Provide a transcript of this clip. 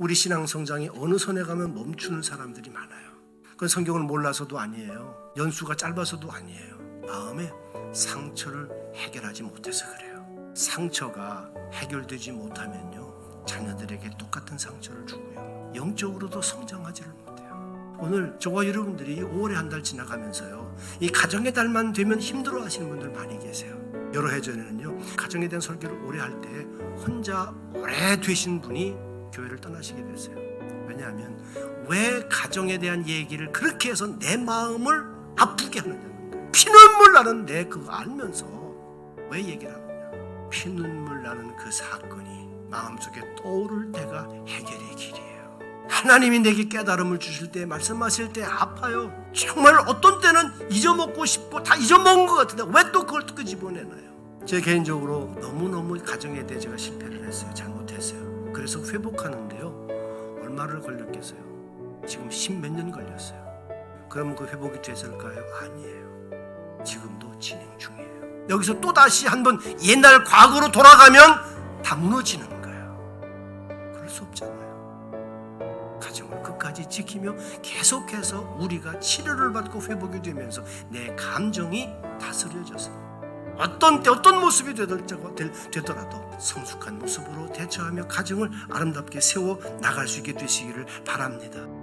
우리 신앙 성장이 어느 선에 가면 멈추는 사람들이 많아요. 그건 성경을 몰라서도 아니에요. 연수가 짧아서도 아니에요. 마음에 상처를 해결하지 못해서 그래요. 상처가 해결되지 못하면요. 자녀들에게 똑같은 상처를 주고요. 영적으로도 성장하지를 못해요. 오늘 저와 여러분들이 5월에 한 달 지나가면서요. 이 가정의 달만 되면 힘들어 하시는 분들 많이 계세요. 여러 해 전에는요. 가정에 대한 설교를 오래 할 때 혼자 오래 되신 분이 교회를 떠나시게 됐어요. 왜냐하면 왜 가정에 대한 얘기를 그렇게 해서 내 마음을 아프게 거예요. 피눈물 나는 내 그거 알면서 왜 얘기를 하느냐. 피눈물 나는 그 사건이 마음속에 떠오를 때가 해결의 길이에요. 하나님이 내게 깨달음을 주실 때 말씀하실 때 아파요. 정말 어떤 때는 잊어먹고 싶고 다 잊어먹은 것 같은데 왜 또 그걸 또 끄집어내나요? 제 개인적으로 너무너무 가정에 대해 제가 실패를 했어요. 잘못했어요. 그래서 회복하는데요. 얼마를 걸렸겠어요? 지금 십몇 년 걸렸어요. 그러면 그 회복이 됐을까요? 아니에요. 지금도 진행 중이에요. 여기서 또 다시 한번 옛날 과거로 돌아가면 다 무너지는 거예요. 그럴 수 없잖아요. 가정을 끝까지 지키며 계속해서 우리가 치료를 받고 회복이 되면서 내 감정이 다스려져서 어떤 때 어떤 모습이 되더라도 성숙한 모습으로 대처하며 가정을 아름답게 세워 나갈 수 있게 되시기를 바랍니다.